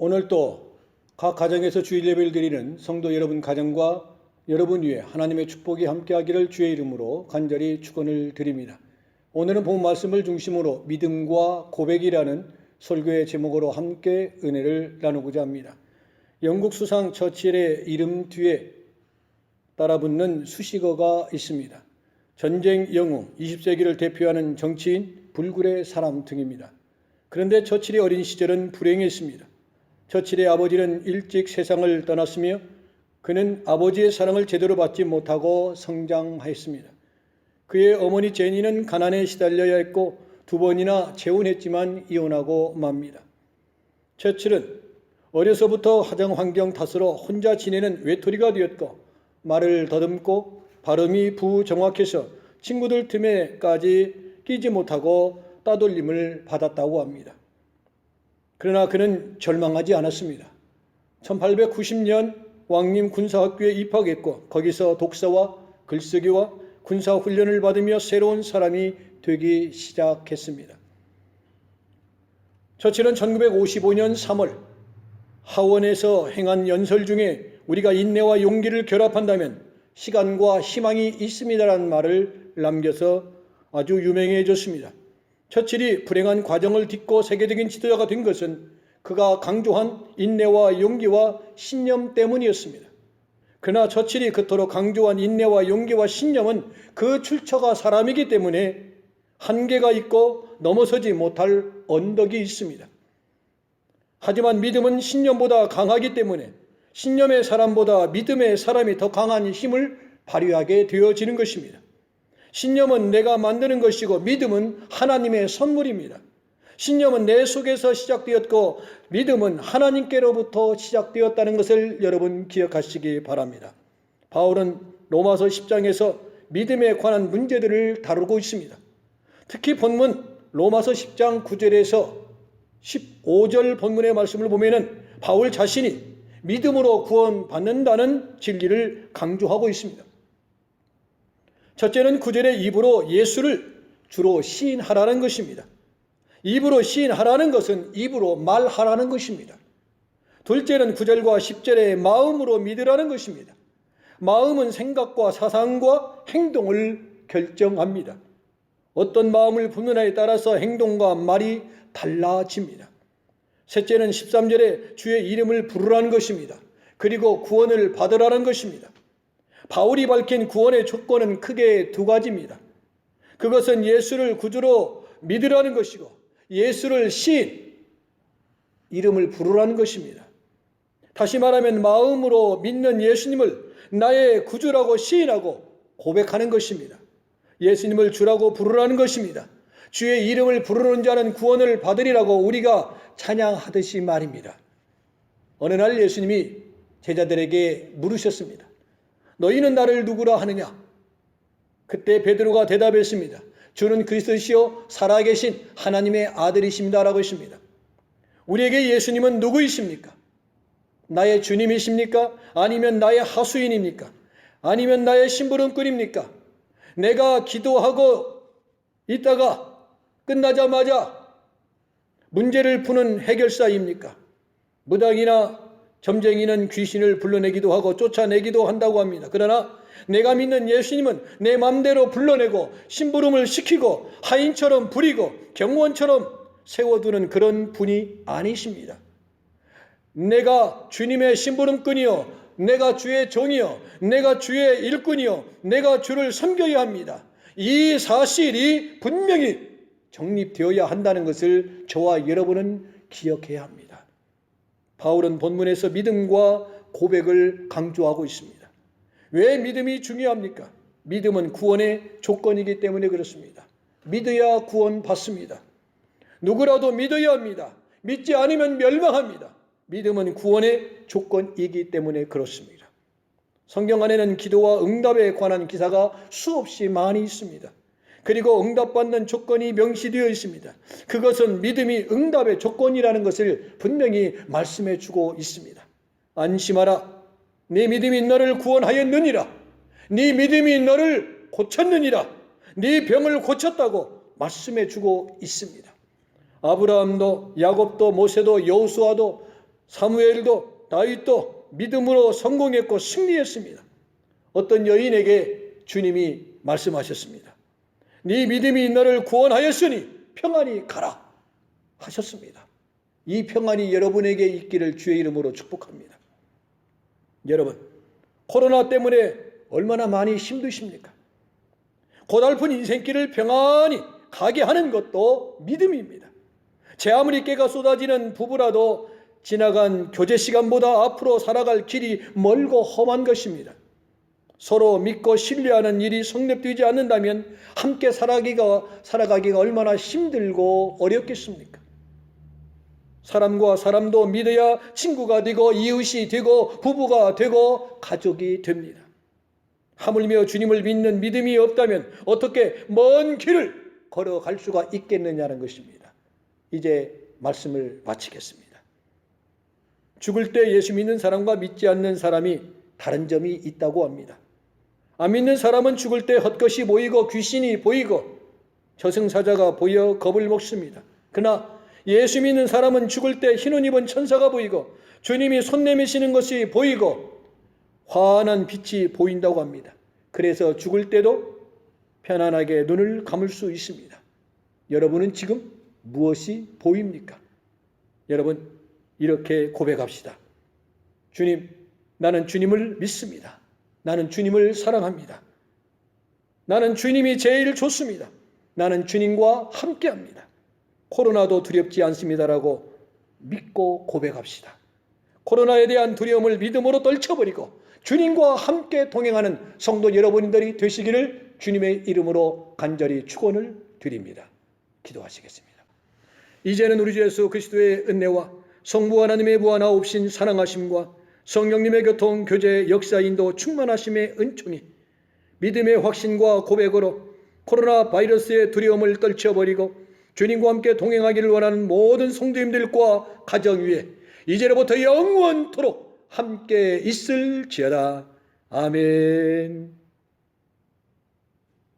오늘도 각 가정에서 주일 예배를 드리는 성도 여러분 가정과 여러분 위에 하나님의 축복이 함께하기를 주의 이름으로 간절히 축원을 드립니다. 오늘은 본 말씀을 중심으로 믿음과 고백이라는 설교의 제목으로 함께 은혜를 나누고자 합니다. 영국 수상 처칠의 이름 뒤에 따라 붙는 수식어가 있습니다. 전쟁 영웅, 20세기를 대표하는 정치인, 불굴의 사람 등입니다. 그런데 처칠의 어린 시절은 불행했습니다. 처칠의 아버지는 일찍 세상을 떠났으며 그는 아버지의 사랑을 제대로 받지 못하고 성장하였습니다. 그의 어머니 제니는 가난에 시달려야 했고 두 번이나 재혼했지만 이혼하고 맙니다. 처칠은 어려서부터 가정 환경 탓으로 혼자 지내는 외톨이가 되었고 말을 더듬고 발음이 부정확해서 친구들 틈에까지 끼지 못하고 따돌림을 받았다고 합니다. 그러나 그는 절망하지 않았습니다. 1890년 왕림 군사학교에 입학했고 거기서 독서와 글쓰기와 군사 훈련을 받으며 새로운 사람이 되기 시작했습니다. 처칠은 1955년 3월 하원에서 행한 연설 중에 우리가 인내와 용기를 결합한다면 시간과 희망이 있습니다라는 말을 남겨서 아주 유명해졌습니다. 처칠이 불행한 과정을 딛고 세계적인 지도자가 된 것은 그가 강조한 인내와 용기와 신념 때문이었습니다. 그러나 처칠이 그토록 강조한 인내와 용기와 신념은 그 출처가 사람이기 때문에 한계가 있고 넘어서지 못할 언덕이 있습니다. 하지만 믿음은 신념보다 강하기 때문에 신념의 사람보다 믿음의 사람이 더 강한 힘을 발휘하게 되어지는 것입니다. 신념은 내가 만드는 것이고 믿음은 하나님의 선물입니다. 신념은 내 속에서 시작되었고 믿음은 하나님께로부터 시작되었다는 것을 여러분 기억하시기 바랍니다. 바울은 로마서 10장에서 믿음에 관한 문제들을 다루고 있습니다. 특히 본문 로마서 10장 9절에서 15절 본문의 말씀을 보면은 바울 자신이 믿음으로 구원받는다는 진리를 강조하고 있습니다. 첫째는 구절의 입으로 예수를 주로 시인하라는 것입니다. 입으로 시인하라는 것은 입으로 말하라는 것입니다. 둘째는 구절과 10절의 마음으로 믿으라는 것입니다. 마음은 생각과 사상과 행동을 결정합니다. 어떤 마음을 품느냐에 따라서 행동과 말이 달라집니다. 셋째는 13절에 주의 이름을 부르라는 것입니다. 그리고 구원을 받으라는 것입니다. 바울이 밝힌 구원의 조건은 크게 두 가지입니다. 그것은 예수를 구주로 믿으라는 것이고 예수를 신 이름을 부르라는 것입니다. 다시 말하면 마음으로 믿는 예수님을 나의 구주라고 시인하고 고백하는 것입니다. 예수님을 주라고 부르라는 것입니다. 주의 이름을 부르는 자는 구원을 받으리라고 우리가 찬양하듯이 말입니다. 어느 날 예수님이 제자들에게 물으셨습니다. 너희는 나를 누구라 하느냐? 그때 베드로가 대답했습니다. 주는 그리스도시요 살아계신 하나님의 아들이십니다라고 했습니다. 우리에게 예수님은 누구이십니까? 나의 주님이십니까? 아니면 나의 하수인입니까? 아니면 나의 심부름꾼입니까? 내가 기도하고 있다가 끝나자마자 문제를 푸는 해결사입니까? 무당이나 점쟁이는 귀신을 불러내기도 하고 쫓아내기도 한다고 합니다. 그러나 내가 믿는 예수님은 내 맘대로 불러내고 심부름을 시키고 하인처럼 부리고 경원처럼 세워두는 그런 분이 아니십니다. 내가 주님의 심부름꾼이요. 내가 주의 종이요. 내가 주의 일꾼이요. 내가 주를 섬겨야 합니다. 이 사실이 분명히 정립되어야 한다는 것을 저와 여러분은 기억해야 합니다. 바울은 본문에서 믿음과 고백을 강조하고 있습니다. 왜 믿음이 중요합니까? 믿음은 구원의 조건이기 때문에 그렇습니다. 믿어야 구원 받습니다. 누구라도 믿어야 합니다. 믿지 않으면 멸망합니다. 믿음은 구원의 조건이기 때문에 그렇습니다. 성경 안에는 기도와 응답에 관한 기사가 수없이 많이 있습니다. 그리고 응답받는 조건이 명시되어 있습니다. 그것은 믿음이 응답의 조건이라는 것을 분명히 말씀해 주고 있습니다. 안심하라. 네 믿음이 너를 구원하였느니라. 네 믿음이 너를 고쳤느니라. 네 병을 고쳤다고 말씀해 주고 있습니다. 아브라함도 야곱도 모세도 여호수아도 사무엘도 다윗도 믿음으로 성공했고 승리했습니다. 어떤 여인에게 주님이 말씀하셨습니다. 네 믿음이 너를 구원하였으니 평안히 가라 하셨습니다. 이 평안이 여러분에게 있기를 주의 이름으로 축복합니다. 여러분, 코로나 때문에 얼마나 많이 힘드십니까? 고달픈 인생길을 평안히 가게 하는 것도 믿음입니다. 제 아무리 깨가 쏟아지는 부부라도 지나간 교제 시간보다 앞으로 살아갈 길이 멀고 험한 것입니다. 서로 믿고 신뢰하는 일이 성립되지 않는다면 함께 살아가기가, 살아가기가 얼마나 힘들고 어렵겠습니까? 사람과 사람도 믿어야 친구가 되고 이웃이 되고 부부가 되고 가족이 됩니다. 하물며 주님을 믿는 믿음이 없다면 어떻게 먼 길을 걸어갈 수가 있겠느냐는 것입니다. 이제 말씀을 마치겠습니다. 죽을 때 예수 믿는 사람과 믿지 않는 사람이 다른 점이 있다고 합니다. 안 믿는 사람은 죽을 때 헛것이 보이고 귀신이 보이고 저승사자가 보여 겁을 먹습니다. 그러나 예수 믿는 사람은 죽을 때 흰옷 입은 천사가 보이고 주님이 손 내미시는 것이 보이고 환한 빛이 보인다고 합니다. 그래서 죽을 때도 편안하게 눈을 감을 수 있습니다. 여러분은 지금 무엇이 보입니까? 여러분, 이렇게 고백합시다. 주님, 나는 주님을 믿습니다. 나는 주님을 사랑합니다. 나는 주님이 제일 좋습니다. 나는 주님과 함께 합니다. 코로나도 두렵지 않습니다라고 믿고 고백합시다. 코로나에 대한 두려움을 믿음으로 떨쳐버리고 주님과 함께 동행하는 성도 여러분들이 되시기를 주님의 이름으로 간절히 축원을 드립니다. 기도하시겠습니다. 이제는 우리 주 예수 그리스도의 은혜와 성부 하나님의 무한하옵신 사랑하심과 성령님의 교통 교제 역사 인도 충만하심의 은총이 믿음의 확신과 고백으로 코로나 바이러스의 두려움을 떨쳐버리고 주님과 함께 동행하기를 원하는 모든 성도님들과 가정 위에 이제로부터 영원토록 함께 있을지어다. 아멘.